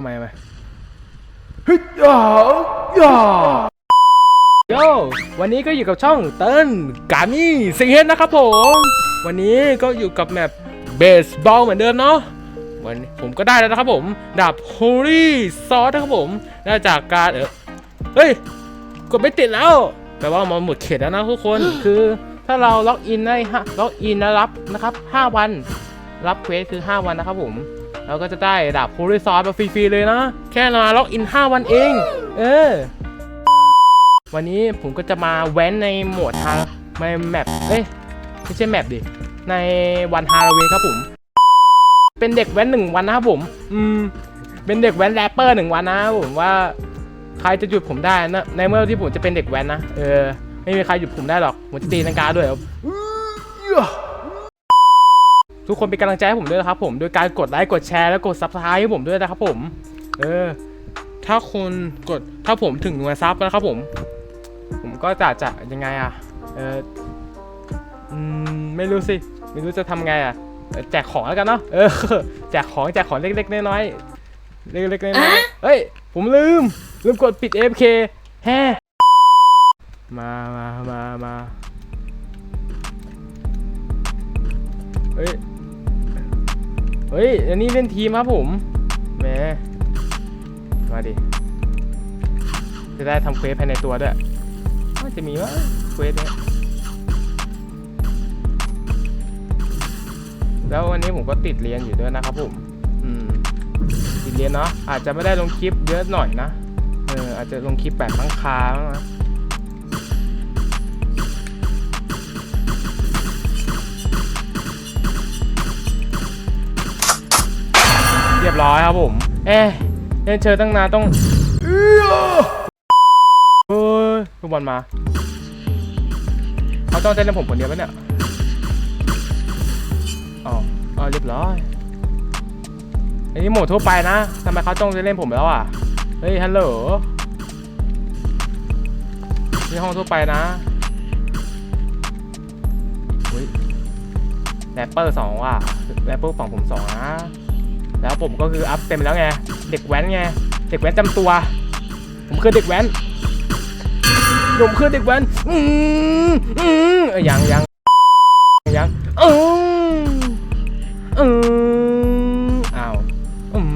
เอาไหมเอาไหมเฮ้ยย่าย่าโยวันนี้ก็อยู่กับช่องเติ้ลกามี่สิงเฮดนะครับผม วันนี้ก็อยู่กับแมปเบสบอลเหมือนเดิมเนาะวันนี้ผมก็ได้แล้วนะครับผมดาบ Holy Sword นะครับผมได้จากการเออเฮ้ย กดไม่ติดแล้วแปลว่ามันหมดเขตแล้วนะทุกคนคือถ้าเราล็อกอินได้ฮะล็อกอินแล้วรับนะครับ 5 วัน รับเควสคือ 5 วันนะครับผม เราก็จะได้ดาบโพลิซอสมาฟรีๆเลยนะ แค่เราล็อกอิน 5 วันเอง เออ วันนี้ผมก็จะมาแว้นในโหมดฮาในแมปเอ้ยไม่ใช่แมปดิ ในวันฮาโลวีนครับผม เป็นเด็กแว้นหนึ่งวันนะครับผม อืม เป็นเด็กแว้นแรปเปอร์หนึ่งวันนะครับผมว่าใครจะหยุดผมได้นะ ในเมื่อที่ผมจะเป็นเด็กแว้นนะ เออ ไม่มีใครหยุดผมได้หรอก ผมจะตีนังกาด้วยครับ ทุกคนเป็นกำลังใจให้ผมด้วยนะครับผมโดยการกดไลค์กดแชร์แล้วกดซับสไครต์ให้ผมด้วยนะครับผมเออถ้าคนกดถ้าผมถึงหน่วยซับแล้วนะครับผม ผมก็จะจะยังไงอะเอออืมไม่รู้สิไม่รู้จะทำไงอะเออแจกของแล้วกันเนาะเออแจกของแจกของเล็กๆน้อยๆเล็กๆน้อยๆเฮ้ยผมลืม ลืมกดปิด AFK แฮ่มามามามาเฮ้ย เฮ้ย อันนี้เล่นทีมครับผมแหมมาดิ จะได้ทำเควสภายในตัวด้วยว่าจะมีวะเควสเนี้ยแล้ววันนี้ผมก็ติดเรียนอยู่ด้วยนะครับผมอืมติดเรียนเนาะอาจจะไม่ได้ลงคลิปเยอะหน่อยนะเอออาจจะลงคลิปแบบค้งคาบ้างนะ รียบร้อยครับผม เอ๊ะเล่นเชิญตั้งนานต้องเอื้อเฮ้ยลูกบอลมา เขาต้องจะเล่นผมคนเดียวปะเนี่ยอ๋ออ๋อเรียบร้อย อันนี้โหมดทั่วไปนะทำไมเขาต้องจะเล่นผมแล้วอะ เฮ้ย ฮัลโหล นี่ห้องทั่วไปนะอุ้ยแรปเปอร์สองว่ะแรปเปอร์ฝั่งผมสองนะ แล้วผมก็คืออัพเต็มแล้วไง เด็กแว้นไง เด็กแว้นจำตัว ผมคือเด็กแว้นผมคือเด็กแว้น อืมอืมเอ้ยยังยังยังอืมอืมอ้าวอืม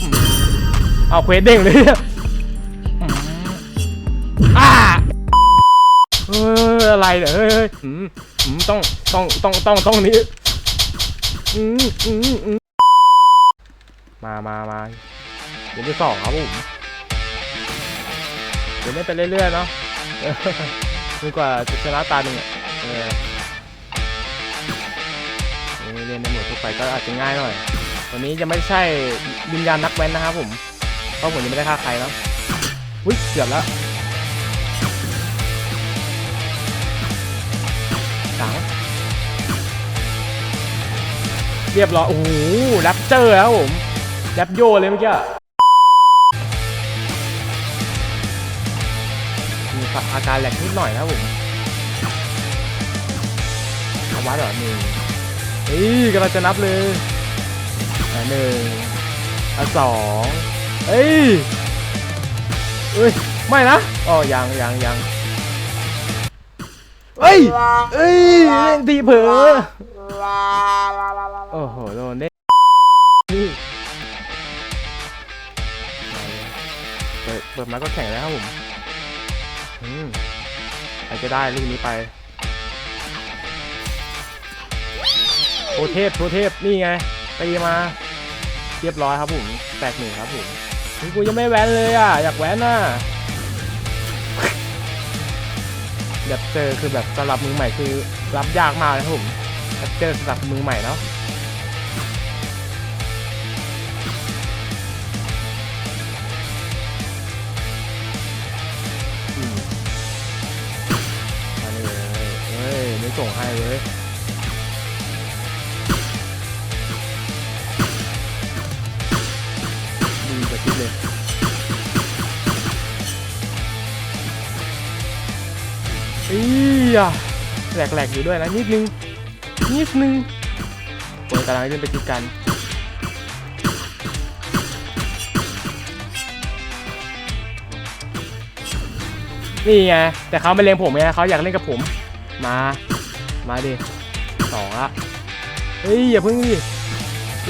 อืมเอาเควสเด้งเลยอ่าเฮ้ยอะไรเนี่ยเฮ้ยอืมอืมต้องต้องต้องต้องต้องนี้ มามามาเดี๋ยวที่สองครับผมเดี๋ยวเล่ไปเรื่อยๆเนาะเออจนกว่าจะชนะตาหนึ่งเออนี่เล่นในหมวดทั่วไปก็อาจจะง่ายหน่อย วันนี้จะไม่ใช่วิญญาณนักแว้นนะครับผม เพราะผมยังไม่ได้ฆ่าใครเนาะอุ้ยเกือบแล้ว เรียบร้อยโอ้โหแรปเจอร์แล้วผมแรปโยเลยเมื่อกี้มีอาการแหลกนิดหน่อยนะครับผมเอาวัดเหรอหนึ่งเฮ้ยกำลังจะนับเลยหนึ่งอะสองเฮ้ยเอ้ย ไม่นะอ๋อยังยังยัง เฮ้ยเอ้ยเล่นทีเผลอโอ้โหโดนได้นี่เปิดเปิดมาก็แข่งแล้วครับผมอืมใครจะได้ลูกนี้ไปโทเทพโทเทพนี่ไงตีมา เรียบร้อยครับผมแตกหนึ่งครับผมกูยังไม่แว้นเลยอะ อยากแว้นน่ะ แบบเจอคือแบบสำหรับมือใหม่คือรับยากมากเลยครับผมเจอสำหรับมือใหม่เนาะอืมมาเลยเฮ้ยไม่ส่งให้เว้ยดีกว่าคิดเลย อีอะแหลกๆอยู่ด้วยนะนิดนึงนิดนึงโอ้ยกำลังเล่นไปกินกันนี่ไงแต่เขาไม่เล่นผมไงเขาอยากเล่นกับผม มา มาดิสองละเฮ้ยอย่าเพิ่งดิ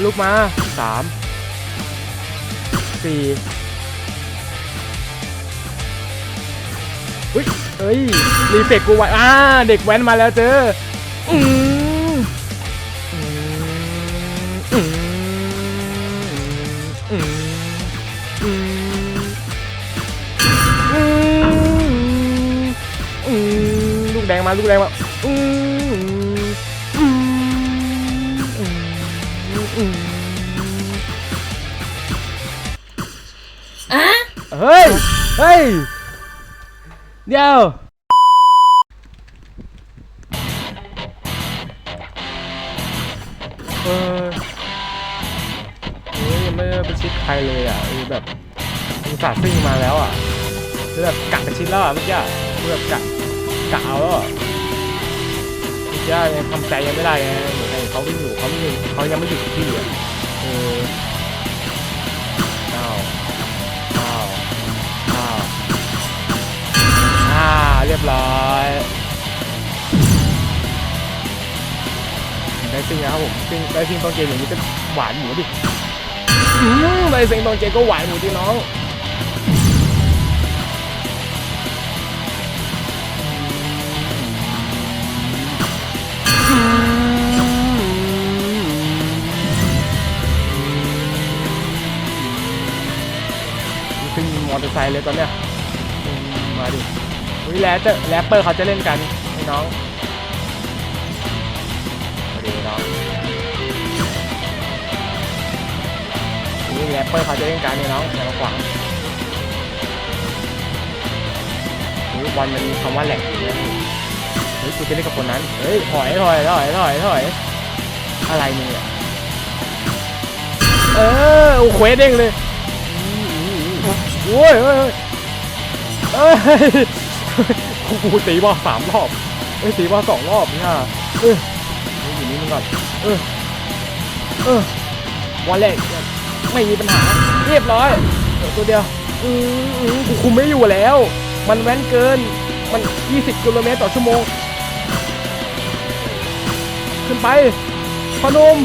ลุกมาสามสี่ อุ้ยเอ้ย รีเฟกกูไว้อ่าเด็กแว้นมาแล้วเจออืมอืมอืมอืมอืมอืมอืมลูกแดงมาลูกแดงมาอืมอืมอืมอืมเฮ้ย เฮ้ย เดี๋ยวเออยังไม่ได้ไปชิดใครเลยอะเออแบบอุตส่าห์ซิ่งมาแล้วอะคือแบบกะไปชิดแล้วอะเมื่อกี้คือแบบกะกะเอาแล้วอะเมื่อกี้ยังทำใจยังไม่ได้ไงเหมือนไงเขาวิ่งอยู่เขาไม่เขายังไม่หยุดที่อะเออ ยบร้อยได้ซิงนะครับผมซิงได้ซิงตอนเกมอย่างนี้ก็หวานหมูดิอืมได้ซิงตอนเกมก็หวานหมูดิน้องขึ้นมอเตอร์ไซค์เลยตอนเนี้ยอืมมาดิ วิแรปเตอร์แรปเปอร์เขาจะเล่นกันไอ้น้องสวัสดีน้องนี่แรปเปอร์เขาจะเล่นการนี่น้องอย่ามาขวางนี่บอลมันมีคำว่าแหลกอยู่นะเฮ้ยกูจะเล่นกับคนนั้นเฮ้ยถอยถอยถอยถอยถอยอะไรเนี่ยเออโอ้เควสเด้งเลยโอ้ยเอ้ยเอ้ย กูตีบอลสามรอบเอ้ยตีบอลสองรอบเนี่ฮะเอออยู่นี่มึงก่อนเออเออวันแรกไม่มีปัญหา เรียบร้อยเออตัวเดียวอืมอืมกูคุมไม่อยู่แล้ว มันแว้นเกิน มัน 20กิโลเมตรต่อชั่วโมง ขึ้นไปพนม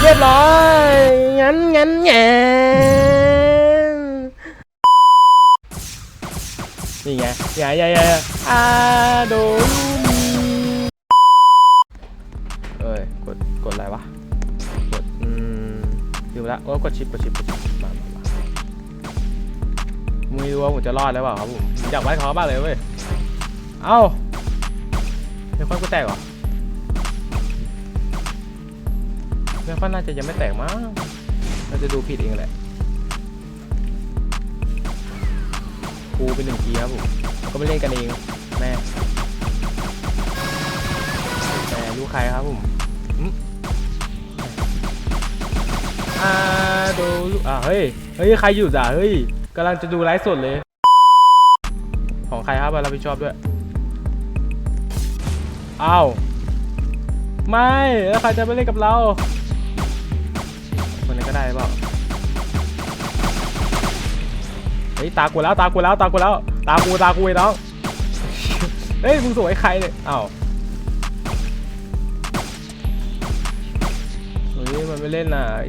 เรียบร้อย งั้นงั้นแง นี่ไงใหญ่ใหญ่ใหญ่าอาโดมีเอ้ย กด กดอะไรวะ กด อืมดูละโอ้กดชิป กดชิป กดชิป มามามาไม่รู้ว่าผมจะรอดหรือเปล่าครับผมอยากไว้เขาบ้างเลยเว้ย เอ้าไม่ค่อยกูแตกเหรอไม่ค่อยน่าจะยังไม่แตกมั้งเราจะดูผิดเองแหละ ครูเป็นหนึ่งทีครับผม ก็ไม่เล่นกันเองแม่แต่รู้ใครครับผมอาดูอ่าเฮ้ย เฮ้ย ใครอยู่จ้ะเฮ้ยกำลังจะดูไลฟ์สดเลย ของใครครับมารับผิดชอบด้วย อ้าว ไม่ แล้วใครจะไปเล่นกับเรา คนนี้ก็ได้เปล่า ฮ้ยตากูแล้วตากูแล้วตากูแล้วตากูตากูไอ้น้องเฮ้ยมึงสวยใครเนี่ยอ้าวเฮ้ยมันไม่เล่นน่ะไ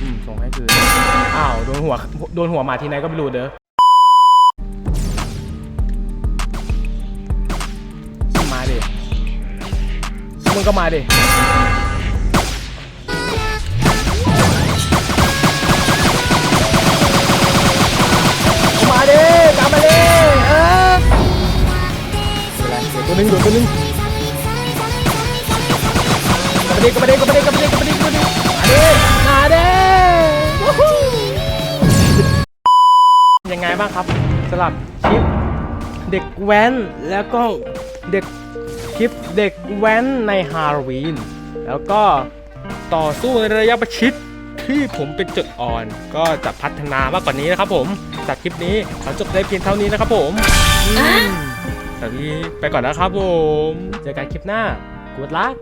อืมส่งให้คืนอ้าวโดนหัวโดนหัวหมาทีไหนก็ไม่รู้เด้อมาดิมึงก็มาดิ ตัวหนึงตัวหนึงกลับมาดิกลับมาดิกลับมาดิกลับมาดิกลับมาดิกลับมาดิมาดิวู้ฮู้ยังไงบ้างครับสำหรับคลิปเด็กแว้นแล้วก็เด็กคลิปเด็กแว้นในฮาโลวีนแล้วก็ต่อสู้ในระยะประชิดที่ผมเป็นจุดอ่อน ก็จะพัฒนามากกว่านี้นะครับผมจากคลิปนี้ขอจบได้เพียงเท่านี้นะครับผม แต่นี้ไปก่อนนะครับผม เจอกันคลิปหน้ากูดลัก